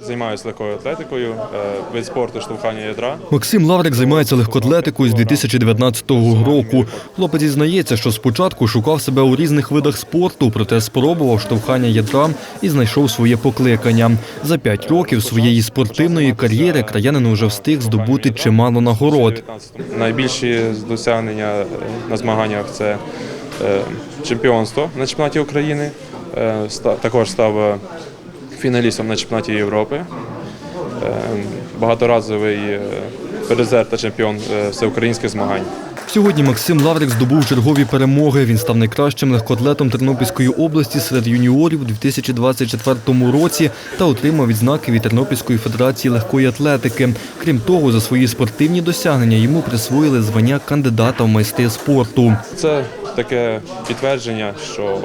Займаюся легкою атлетикою, е, вид спорту штовхання ядра. Максим Лаврик займається легкоатлетикою з 2019 року. Хлопець зізнається, що спочатку шукав себе у різних видах спорту, проте спробував штовхання ядра і знайшов своє покликання. За п'ять років своєї спортивної кар'єри краянин уже встиг здобути чимало нагород. Найбільші досягнення на змаганнях це е, чемпіонство на чемпіонаті України. Е, Також став фіналістом на чемпіонаті Європи. Е, Багаторазовий е, призер та чемпіон е, всеукраїнських змагань. Сьогодні Максим Лаврик здобув чергові перемоги. Він став найкращим легкоатлетом Тернопільської області серед юніорів у 2024 році та отримав відзнаки від Тернопільської федерації легкої атлетики. Крім того, за свої спортивні досягнення йому присвоїли звання кандидата в майстри спорту. Це таке підтвердження, що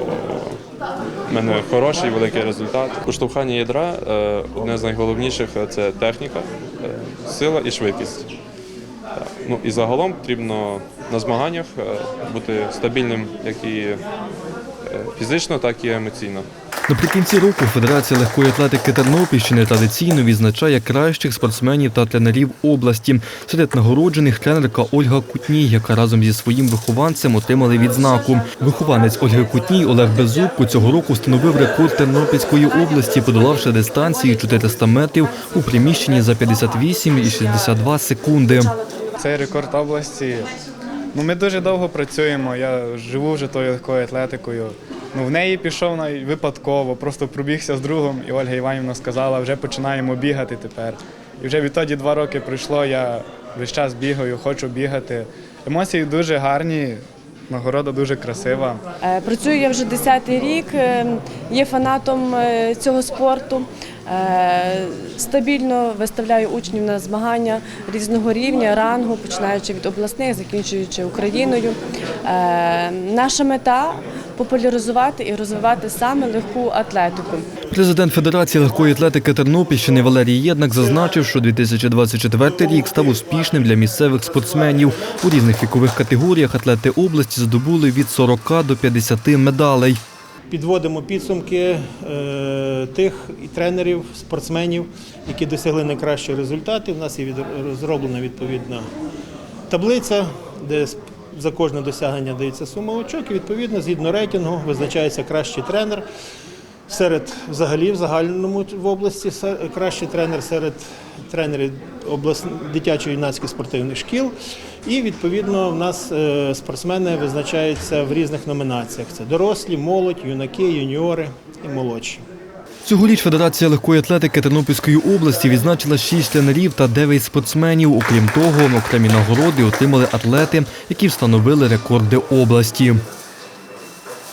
в мене хороший великий результат. Поштовхання ядра е, одне з найголовніших е, це техніка, е, сила і швидкість. Ну і загалом потрібно на змаганнях бути стабільним як і фізично, так і емоційно. Наприкінці року Федерація легкої атлетики Тернопільщини традиційно відзначає кращих спортсменів та тренерів області. Серед нагороджених тренерка Ольга Кутній, яка разом зі своїм вихованцем отримали відзнаку. Вихованець Ольги Кутній Олег Беззубко цього року встановив рекорд Тернопільської області, подолавши дистанцію 400 метрів у приміщенні за 58,62 секунди. Цей рекорд області. Ну, ми дуже довго працюємо. Я живу вже тою легкою атлетикою. Ну, в неї пішов навіть випадково, просто пробігся з другом, і Ольга Іванівна сказала, вже починаємо бігати тепер. І вже відтоді два роки пройшло, я весь час бігаю, хочу бігати. Емоції дуже гарні, нагорода дуже красива. Е, Працюю я вже 10-й рік, е, є фанатом е, цього спорту. Стабільно виставляю учнів на змагання різного рівня, рангу, починаючи від обласних, закінчуючи Україною. Наша мета популяризувати і розвивати саме легку атлетику. Президент Федерації легкої атлетики Тернопільщини Валерій Єднак зазначив, що 2024 рік став успішним для місцевих спортсменів. У різних вікових категоріях атлети області здобули від 40 до 50 медалей. Підводимо підсумки е, тих і тренерів, спортсменів, які досягли найкращі результати. У нас є від- розроблена відповідна таблиця, де за кожне досягнення дається сума очок, і відповідно, згідно рейтингу, визначається кращий тренер. Серед взагалі в загальному в області кращий тренер серед тренерів облас... дитячо-юнацьких спортивних шкіл. І відповідно в нас е, спортсмени визначаються в різних номінаціях: це дорослі, молодь, юнаки, юніори і молодші. Цьогоріч Федерація легкої атлетики Тернопільської області відзначила шість тренерів та дев'ять спортсменів. Окрім того, окремі нагороди отримали атлети, які встановили рекорди області.